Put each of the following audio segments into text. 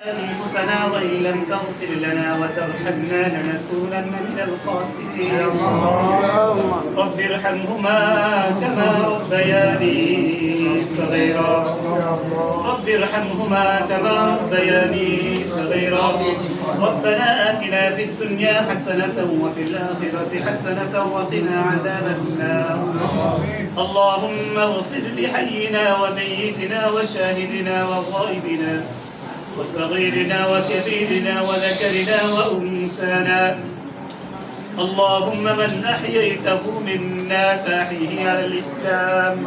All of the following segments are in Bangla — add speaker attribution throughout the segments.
Speaker 1: أنفسنا وإن لم تغفر لنا وترحمنا لنكونن من الخاسرين. رب ارحمهما كما ربياني صغيرا. رب ارحمهما كما ربياني صغيرا. ربنا آتنا في الدنيا حسنة وفي الآخرة حسنة وقنا عذاب النار. اللهم اغفر لحينا وميتنا وشاهدنا وغائبنا وصغيرنا وكبيرنا وذكرنا وأنثانا اللهم من أحييته منا فأحيه على الإسلام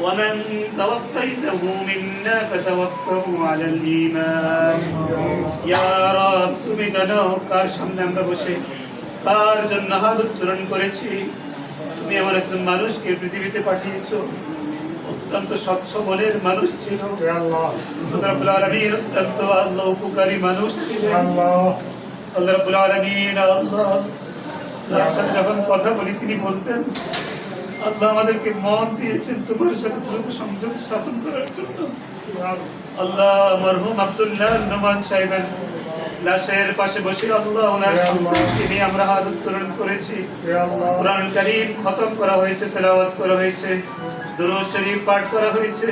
Speaker 1: ومن توفيته منا فتوفه على الإيمان يا رب তুমি জানো কার সামনে আমরা বসে কার জন্য হাত উত্তোলন করেছি তুমি আমার একজন মানুষকে পৃথিবীতে পাঠিয়েছো অত্যন্ত স্বচ্ছ মনের মানুষ ছিল। রাব্বুল আলামিন অত্যন্ত আল্লাহ উপকারী মানুষ ছিলেন। আল্লাহ। রাব্বুল আলামিন আল্লাহ। সাথে যখন কথা বলি তিনি বলতেন আল্লাহ আমাদেরকে মন দিয়েছেন তোমার সাথে দ্রুত সংযোগ স্থাপন করার জন্য। আল্লাহ মরহুম আব্দুল্লাহ নোমান সাহেবের লাশের পাশে বসে আল্লাহ ওনার সন্তানকে নিয়ে আমরা হাত উত্তোলন করেছি। কোরআন কারীম খতম করা হয়েছে তেলাওয়াত করা হয়েছে। দুরূদ শরীফ পাঠ করা হয়েছে।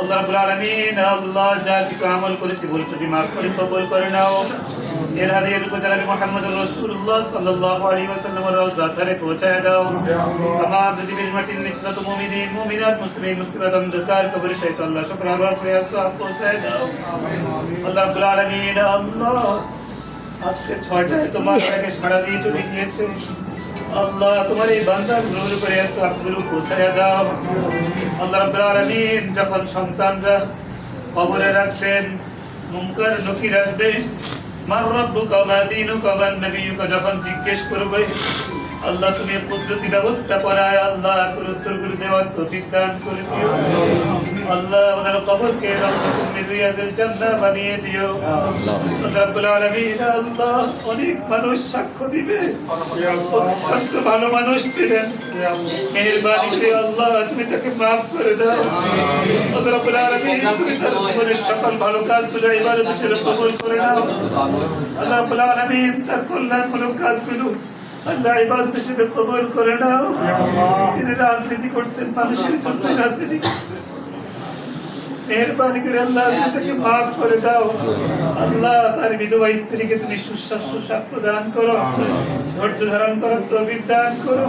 Speaker 1: আল্লাহ রাব্বুল আল্লাহ যা কিছু আমল করেছি, ভুল ত্রুটি মাফ করে কবুল করে নাও। এর হাদিয়ার উপজেলায় মুহাম্মদ রাসূলুল্লাহ সাল্লাল্লাহু আলাইহি ওয়াসাল্লামের রওজা ধারে পৌঁছায় দাও। আমার নিচে যত মুমিনিন, মুমিনাত মুসলিম মুসলিমাত অন্ধকার কবরে শহীদ আল্লাহ শুকর আল্লাহ করে পৌঁছায় দাও। আল্লাহ রাব্বুল আল্লাহ, আজকে ছয়টায় তোমার কাছে সাড়া দিয়ে চলে গিয়েছে। আল্লাহ, তোমার এই বান্দা গুলোর উপরে আসো আপগুলো পৌঁছায় দাও। আল্লাহ রাব্বুল আলামিন যখন সন্তানরা কবরে রাখবেন, মুনকার নকির আসবে, মার রব্বুকা মা দীনুকা মান নবিয়ুকা? যখন জিজ্ঞেস করবে, আল্লাহ, তুমি কুদরতি ব্যবস্থা করায়, আল্লাহ, তোর উত্তরগুলো দেওয়ার তৌফিক দান করে দিও। আল্লাহ ওনার কবরকে রহমাতুল জান্নাহ বানিয়ে দিও আল্লাহ রাব্বুল আলামিন আল্লাহ অনেক মানুষ সাক্ষ্য দিবে। অত্যন্ত ভালো মানুষ ছিলেন। মেহেরবানি করে আল্লাহ তুমি তাকে মাফ করে দাও। আল্লাহ রাব্বুল আলামিন তুমি তার জীবনের সকল ভালো কাজগুলো ইবাদত হিসেবে কবুল করে নাও। আল্লাহ রাব্বুল আলামিন তার কল্যাণমূলক কাজগুলো আল্লাহ ইবাদত হিসেবে কবুল করে নাও। তিনি রাজনীতি করতেন মানুষের জন্য রাজনীতি করতেন। মেহরবানি করে আল্লাহ তুমি তাকে মাফ করে দাও আল্লাহ তার বিধবা স্ত্রীকে তুমি সুস্বাস্থ্য সুস্বাস্থ্য দান করো ধৈর্য ধারণ করার তৌফিক দান করো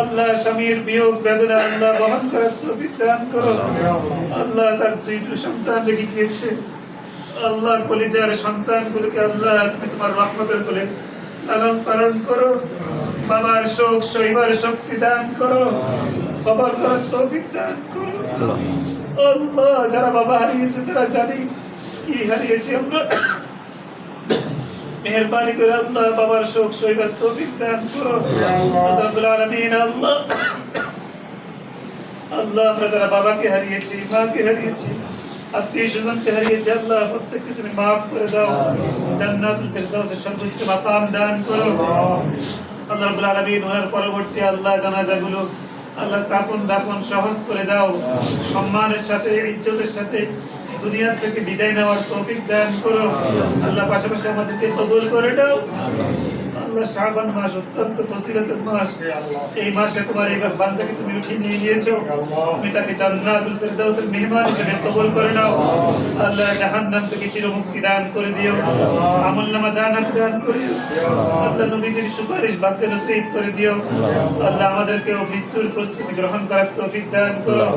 Speaker 1: আল্লাহ স্বামীর বিয়োগ বেদনা আল্লাহ বহন করার তৌফিক দান করো আল্লাহ তার দুইটি সন্তান রেখে গিয়েছে আল্লাহ কলিজার সন্তানগুলোকে আল্লাহ তুমি তোমার রহমতের কোলে লালন পালন করো বাবার শোক সইবার শক্তি দান করো সবার করার তৌফিক দান করো যারা বাবা হারিয়েছে, তারা জানি কি আমরা। মেহরবানি করে আল্লাহ বাবার শোক দান আল্লাহ আল্লাহ। আমরা যারা বাবাকে হারিয়েছি, মাকে হারিয়েছি, আত্মীয় স্বজনকে হারিয়েছি, আল্লাহ, প্রত্যেককে তুমি মাফ করে দাও। জান্নাতুল ফেরদাউসের সর্বোচ্চ মাকাম দান করো। আল্লাহ আলামিন, ওনার পরবর্তী আল্লাহ জানাজাগুলো আল্লাহ কাফন দাফন সহজ করে দাও। সম্মানের সাথে, ইজ্জতের সাথে দুনিয়া থেকে বিদায় নেওয়ার তৌফিক দান করো। আল্লাহ পাশাপাশি আমাদেরকে কবুল করে দাও আল্লাহ শাবান মাস অত্যন্ত ফজিলতের মাস। এই মাসে তোমার এই বান্দাকে তুমি উঠিয়ে নিয়ে নিয়েছো তুমি তাকে জান্নাতুল ফেরদাউসের মেহমান হিসেবে কবুল করে নাও। আল্লাহ জাহান্নাম থেকে চিরমুক্তি দান করে দিও। আমলনামা দান দান করে আল্লাহ নবীজির সুপারিশ ভাগ্য নসিব করে দিও। আল্লাহ আমাদেরকেও মৃত্যুর প্রস্তুতি গ্রহণ করার তৌফিক দান করো।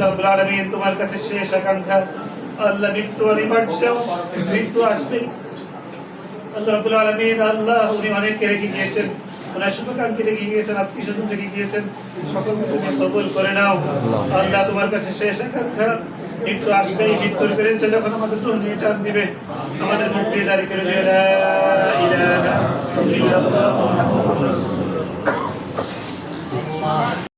Speaker 1: রাব্বুল আলামিন তোমার কাছে শেষ আকাঙ্ক্ষা। আল্লাহ মৃত্যু অনিবার্য। মৃত্যু আসবে। আল্লাহ রাব্বুল আলামিন, আল্লাহ উনি অনেককে রেখে গিয়েছেন। ওনার শুভাকাঙ্ক্ষী রেখে গিয়েছেন আত্মীয় স্বজন রেখে গিয়েছেন। সকলকে তুমি কবুল করে নাও। আল্লাহ তোমার কাছে শেষ আকাঙ্ক্ষা। মৃত্যু আসবেই মৃত্যুর ফেরেশতা যখন আমাদের রূহ নিয়ে টান দিবে, আমাদের মুক্তি জারি করে দিও ইলাহা ইল্লাল্লাহ